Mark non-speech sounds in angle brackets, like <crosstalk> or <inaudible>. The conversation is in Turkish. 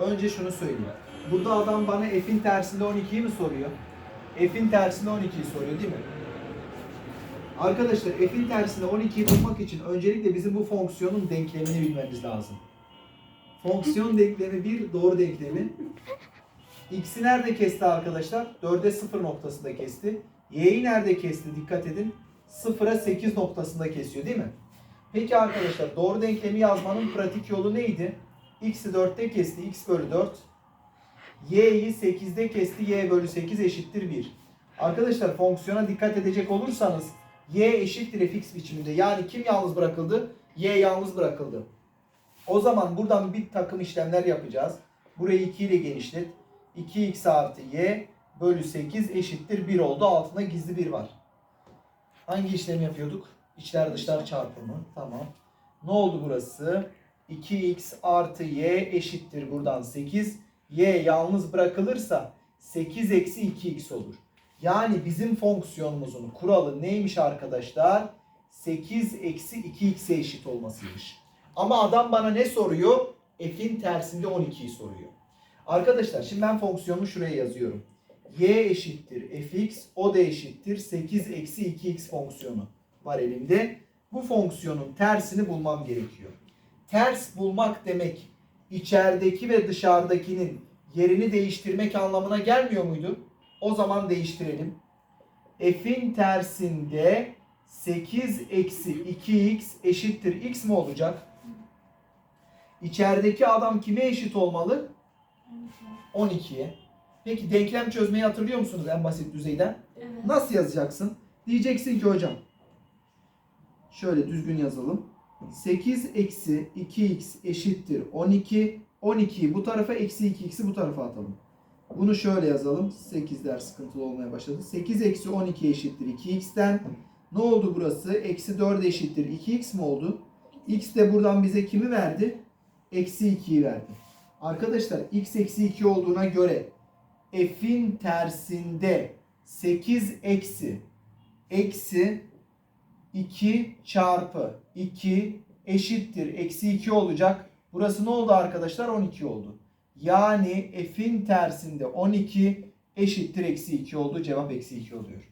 Önce şunu söyleyeyim. Burada adam bana f'in tersinde 12'yi mi soruyor? F'in tersinde 12'yi soruyor değil mi? Arkadaşlar f'in tersinde 12'yi bulmak için öncelikle bizim bu fonksiyonun denklemini bilmemiz lazım. Fonksiyon <laughs> denklemi bir doğru denklemi. X'i nerede kesti arkadaşlar? 4'e 0 noktasında kesti. Y'yi nerede kesti? Dikkat edin. 0'a 8 noktasında kesiyor değil mi? Peki arkadaşlar doğru denklemi yazmanın pratik yolu neydi? X'i 4'te kesti. X bölü 4. Y'yi 8'de kesti. Y bölü 8 eşittir 1. Arkadaşlar fonksiyona dikkat edecek olursanız Y eşittir fx biçiminde. Yani kim yalnız bırakıldı? Y yalnız bırakıldı. O zaman buradan bir takım işlemler yapacağız. Burayı 2 ile genişlet. 2x artı y bölü 8 eşittir 1 oldu. Altında gizli 1 var. Hangi işlemi yapıyorduk? İçler dışlar çarpımı. Tamam. Ne oldu burası? 2x artı y eşittir buradan 8. y yalnız bırakılırsa 8 eksi 2x olur. Yani bizim fonksiyonumuzun kuralı neymiş arkadaşlar? 8 eksi 2x'e eşit olmasıymış. Ama adam bana ne soruyor? F'in tersinde 12'yi soruyor. Arkadaşlar şimdi ben fonksiyonumu şuraya yazıyorum. y eşittir fx, o da eşittir 8 eksi 2x fonksiyonu var elimde. Bu fonksiyonun tersini bulmam gerekiyor. Ters bulmak demek içerideki ve dışarıdakinin yerini değiştirmek anlamına gelmiyor muydu? O zaman değiştirelim. F'in tersinde 8 eksi 2x eşittir x mi olacak? İçerideki adam kime eşit olmalı? 12'ye. Peki denklem çözmeyi hatırlıyor musunuz en basit düzeyden? Evet. Nasıl yazacaksın? Diyeceksin ki hocam. Şöyle düzgün yazalım. 8 eksi 2x eşittir 12. 12'yi bu tarafa eksi 2x'i bu tarafa atalım. Bunu şöyle yazalım. 8'ler sıkıntılı olmaya başladı. 8 eksi 12 eşittir 2x'ten. Ne oldu burası? Eksi 4 eşittir 2x mi oldu? X de buradan bize kimi verdi? Eksi 2'yi verdi. Arkadaşlar x eksi 2 olduğuna göre f'in tersinde 8 eksi eksi 2 çarpı 2 eşittir eksi 2 olacak. Burası ne oldu arkadaşlar? 12 oldu. Yani f'in tersinde 12 eşittir eksi 2 oldu. Cevap eksi 2 oluyor.